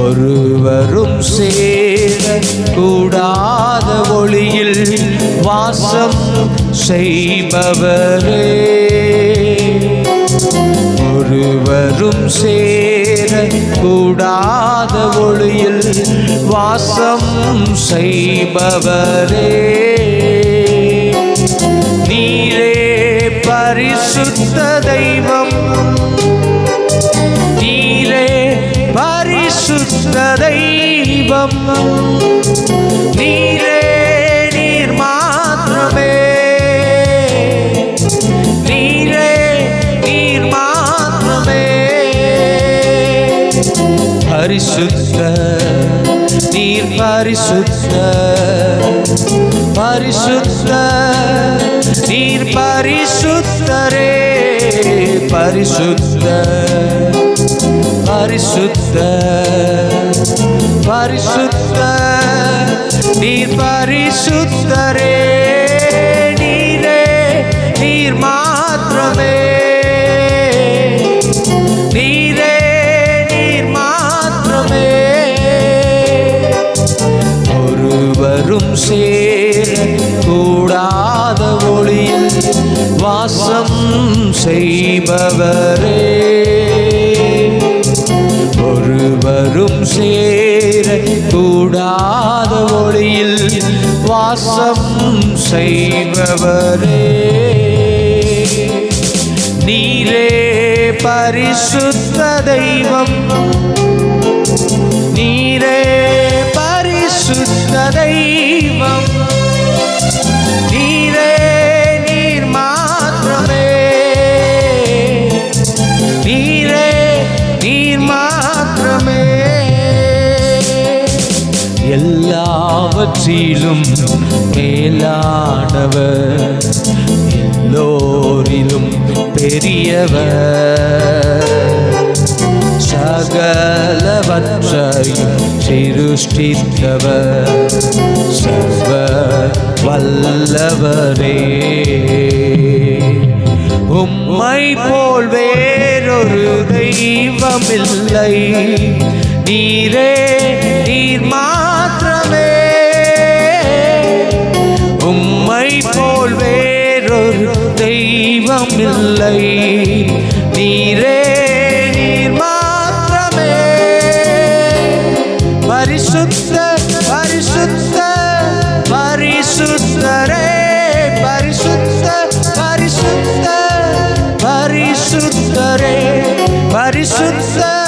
ஒருவரும் சேர கூடாத ஒளியில் வாசம் செய்பவரே. ஒருவரும் சேர கூடாத ஒளியில் வாசம் செய்பவரே. நீரே பரிசுத்த தெய்வம் பரிசுத்த தெய்வம். நீரே நீர் மாத்திரமே. நீரே நீர் மாத்திரமே. பரிசுத்த நீர் பரிசுத்த பரிசுத்த நீர் பரிசுத்தரே. பரிசுத்த பரிசுத்த பரிசுத்த நீர் பரிசுத்தரே நீரே நீர் மாத்திரமே. நீரே நீர் மாத்திரமே. ஒருவரும் சேர கூடாத ஒளியில் வாசம் செய்பவரே. இருவரும் சேர கூடாத ஒளியில் வாசம் செய்பவரே. நீரே பரிசுத்த தெய்வம். நீரே பரிசுத்த தெய்வம். எல்லாவற்றிலும் மேலானவர் எல்லோரிலும் பெரியவர். சகலவற்றையும் சிருஷ்டித்தவர் சர்வ வல்லவரே உம்மை போல் வேறொரு தெய்வமில்லை நீரே வேறொரு தெய்வம் இல்லை நீரே நீர் மாத்திரமே. பரிசுத்த பரிசுத்த பரிசுத்தரே. பரிசுத்த பரிசுத்த பரிசுத்தரே. பரிசுத்த